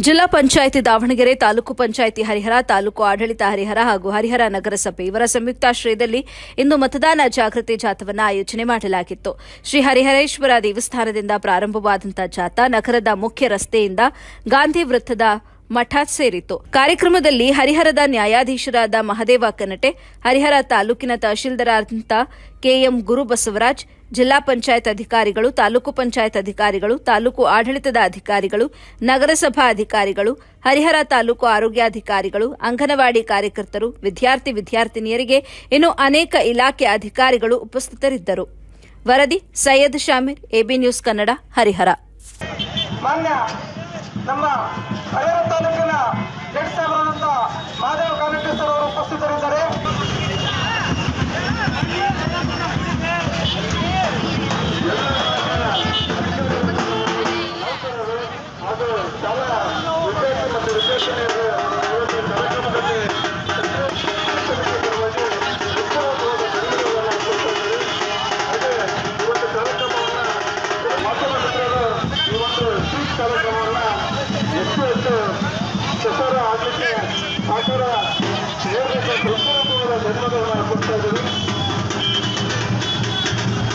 ಜಿಲ್ಲಾ ಪಂಚಾಯಿತಿ ದಾವಣಗೆರೆ, ತಾಲೂಕು ಪಂಚಾಯಿತಿ ಹರಿಹರ, ತಾಲೂಕು ಆಡಳಿತ ಹರಿಹರ ಹಾಗೂ ಹರಿಹರ ನಗರಸಭೆ ಇವರ ಸಂಯುಕ್ತಾಶ್ರಯದಲ್ಲಿ ಇಂದು ಮತದಾನ ಜಾಗೃತಿ ಜಾಥವನ್ನು ಆಯೋಜನೆ ಮಾಡಲಾಗಿತ್ತು. ಶ್ರೀ ಹರಿಹರೇಶ್ವರ ದೇವಸ್ಥಾನದಿಂದ ಪ್ರಾರಂಭವಾದಂತಹ ಜಾಥಾ ನಗರದ ಮುಖ್ಯ ರಸ್ತೆಯಿಂದ ಗಾಂಧಿ ವೃತ್ತದ ಮಠ ಸೇರಿತು ಕಾರ್ಯಕ್ರಮದಲ್ಲಿ ಹರಿಹರದ ನ್ಯಾಯಾಧೀಶರಾದ ಮಹದೇವ ಕನಟೆ, ಹರಿಹರ ತಾಲೂಕಿನ ತಹಶೀಲ್ದಾರಾದಂಥ ಕೆಎಂ ಗುರುಬಸವರಾಜ್ ಜಿಲ್ಲಾ ಪಂಚಾಯತ್ ಅಧಿಕಾರಿಗಳು, ತಾಲೂಕು ಪಂಚಾಯತ್ ಅಧಿಕಾರಿಗಳು, ತಾಲೂಕು ಆಡಳಿತದ ಅಧಿಕಾರಿಗಳು, ನಗರಸಭಾ ಅಧಿಕಾರಿಗಳು, ಹರಿಹರ ತಾಲೂಕು ಆರೋಗ್ಯಾಧಿಕಾರಿಗಳು ಅಂಗನವಾಡಿ ಕಾರ್ಯಕರ್ತರು, ವಿದ್ಯಾರ್ಥಿ ವಿದ್ಯಾರ್ಥಿನಿಯರಿಗೆ ಇನ್ನು ಅನೇಕ ಇಲಾಖೆ ಅಧಿಕಾರಿಗಳು ಉಪಸ್ಥಿತರಿದ್ದರು. ವರದಿ ಸೈಯದ್ ಶಾಮೀರ್, ಎಬಿ ನ್ಯೂಸ್ ಕನ್ನಡ, ಹರಿಹರ. ನಮ್ಮ ಹಳೆಯ ತಾಲೂಕಿನ ಜಡ್ ಸಾಹೇಬರಾದಂಥ ಮಹಾದೇವ ಸರ್ ಅವರು ಉಪಸ್ಥಿತರಿದ್ದಾರೆ.